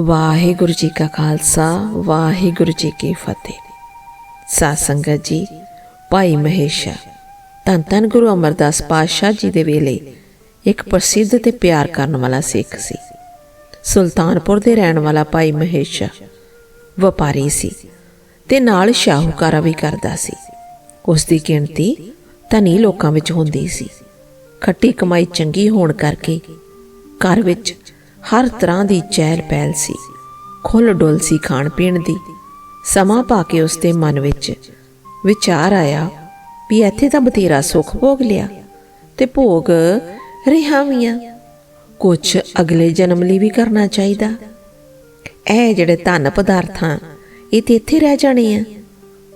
ਵਾਹਿਗੁਰੂ ਜੀ ਕਾ ਖਾਲਸਾ, ਵਾਹਿਗੁਰੂ ਜੀ ਕੀ ਫਤਿਹ। ਸਾਧ ਸੰਗਤ ਜੀ, ਭਾਈ ਮਹੇਸ਼ਾ, ਧੰਨ ਧੰਨ ਗੁਰੂ ਅਮਰਦਾਸ ਪਾਤਸ਼ਾਹ ਜੀ ਦੇ ਵੇਲੇ ਇੱਕ ਪ੍ਰਸਿੱਧ ਤੇ ਪਿਆਰ ਕਰਨ ਵਾਲਾ ਸਿੱਖ ਸੀ। ਸੁਲਤਾਨਪੁਰ ਦੇ ਰਹਿਣ ਵਾਲਾ ਭਾਈ ਮਹੇਸ਼ਾ ਵਪਾਰੀ ਸੀ ਤੇ ਨਾਲ ਸ਼ਾਹੂਕਾਰਾ ਵੀ ਕਰਦਾ ਸੀ। ਉਸ ਦੀ ਗਿਣਤੀ ਧਨੀ ਲੋਕਾਂ ਵਿੱਚ ਹੁੰਦੀ ਸੀ। ਖੱਟੀ ਕਮਾਈ ਚੰਗੀ ਹੋਣ ਕਰਕੇ ਘਰ ਵਿੱਚ ਹਰ ਤਰ੍ਹਾਂ ਦੀ ਚਹਿਲ ਪਹਿਲ ਸੀ। ਖੁੱਲ ਡੁੱਲ ਸੀ ਖਾਣ ਪੀਣ ਦੀ। ਸਮਾਂ ਪਾ ਕੇ ਉਸਦੇ ਮਨ ਵਿੱਚ ਵਿਚਾਰ ਆਇਆ ਵੀ ਇੱਥੇ ਤਾਂ ਬਤੇਰਾ ਸੁੱਖ ਭੋਗ ਲਿਆ ਤੇ ਭੋਗ ਰਿਹਾ ਵੀਆਂ ਕੁਝ ਅਗਲੇ ਜਨਮ ਲਈ ਵੀ ਕਰਨਾ ਚਾਹੀਦਾ। ਇਹ ਜਿਹੜੇ ਧਨ ਪਦਾਰਥਾਂ ਇਹ ਤੇ ਇੱਥੇ ਰਹਿ ਜਾਣੇ ਆ।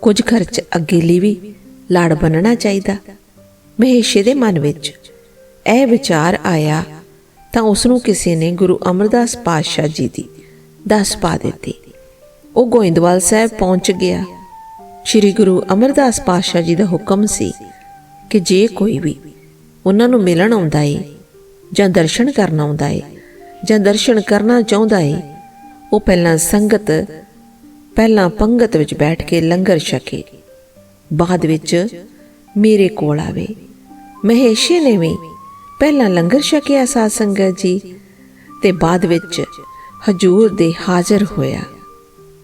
ਕੁਝ ਖਰਚ ਅੱਗੇ ਲਈ ਵੀ ਲਾੜ ਬੰਨਣਾ ਚਾਹੀਦਾ। ਮਹੇਸ਼ੇ ਦੇ ਮਨ ਵਿੱਚ ਇਹ ਵਿਚਾਰ ਆਇਆ ਤਾਂ ਉਸ ਨੂੰ ਕਿਸੇ ਨੇ ਗੁਰੂ ਅਮਰਦਾਸ ਪਾਤਸ਼ਾਹ ਜੀ ਦੀ ਦੱਸ ਪਾ ਦਿੱਤੀ। ਉਹ ਗੋਇੰਦਵਾਲ ਸਾਹਿਬ ਪਹੁੰਚ ਗਿਆ। ਸ੍ਰੀ ਗੁਰੂ ਅਮਰਦਾਸ ਪਾਤਸ਼ਾਹ ਜੀ ਦਾ ਹੁਕਮ ਸੀ ਕਿ ਜੇ ਕੋਈ ਵੀ ਉਹਨਾਂ ਨੂੰ ਮਿਲਣ ਆਉਂਦਾ ਏ ਜਾਂ ਦਰਸ਼ਨ ਕਰਨ ਆਉਂਦਾ ਏ ਜਾਂ ਦਰਸ਼ਨ ਕਰਨਾ ਚਾਹੁੰਦਾ ਏ, ਉਹ ਪਹਿਲਾਂ ਸੰਗਤ, ਪਹਿਲਾਂ ਪੰਗਤ ਵਿੱਚ ਬੈਠ ਕੇ ਲੰਗਰ ਛਕੇ। ਬਾਅਦ ਵਿੱਚ ਮੇਰੇ ਕੋਲ ਆਵੇ। ਮਹੇਸ਼ੇ ਨੇ ਵੀ ਪਹਿਲਾਂ ਲੰਗਰ ਛਕਿਆ ਸਾਧ ਸੰਗਤ ਜੀ ਤੇ ਬਾਅਦ ਵਿੱਚ ਹਜੂਰ ਦੇ ਹਾਜ਼ਰ ਹੋਇਆ।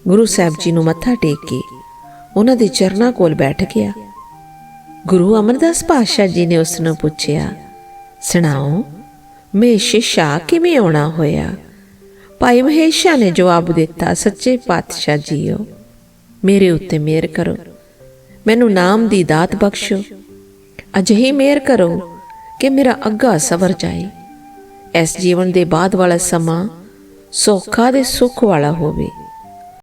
ਗੁਰੂ ਸਾਹਿਬ ਜੀ ਨੂੰ ਮੱਥਾ ਟੇਕ ਕੇ ਉਹਨਾਂ ਦੇ ਚਰਨਾਂ ਕੋਲ ਬੈਠ ਗਿਆ। ਗੁਰੂ ਅਮਰਦਾਸ ਪਾਤਸ਼ਾਹ ਜੀ ਨੇ ਉਸ ਨੂੰ ਪੁੱਛਿਆ, ਸੁਣਾਓ, ਮਹੇਸ਼ੇ ਸ਼ਾਹ ਕਿਵੇਂ ਆਉਣਾ ਹੋਇਆ? ਭਾਈ ਮਹੇਸ਼ਾ ਨੇ ਜਵਾਬ ਦਿੱਤਾ, ਸੱਚੇ ਪਾਤਸ਼ਾਹ ਜੀਓ, ਮੇਰੇ ਉੱਤੇ ਮਿਹਰ ਕਰੋ। ਮੈਨੂੰ ਨਾਮ ਦੀ ਦਾਤ ਬਖਸ਼ੋ। ਅਜਿਹੀ ਮਿਹਰ ਕਰੋ ਕਿ ਮੇਰਾ ਅੱਗਾ ਸਵਰ ਜਾਏ। ਇਸ ਜੀਵਨ ਦੇ ਬਾਅਦ ਵਾਲਾ ਸਮਾਂ ਸੌਖਾ ਦੇ ਸੁੱਖ ਵਾਲਾ ਹੋਵੇ।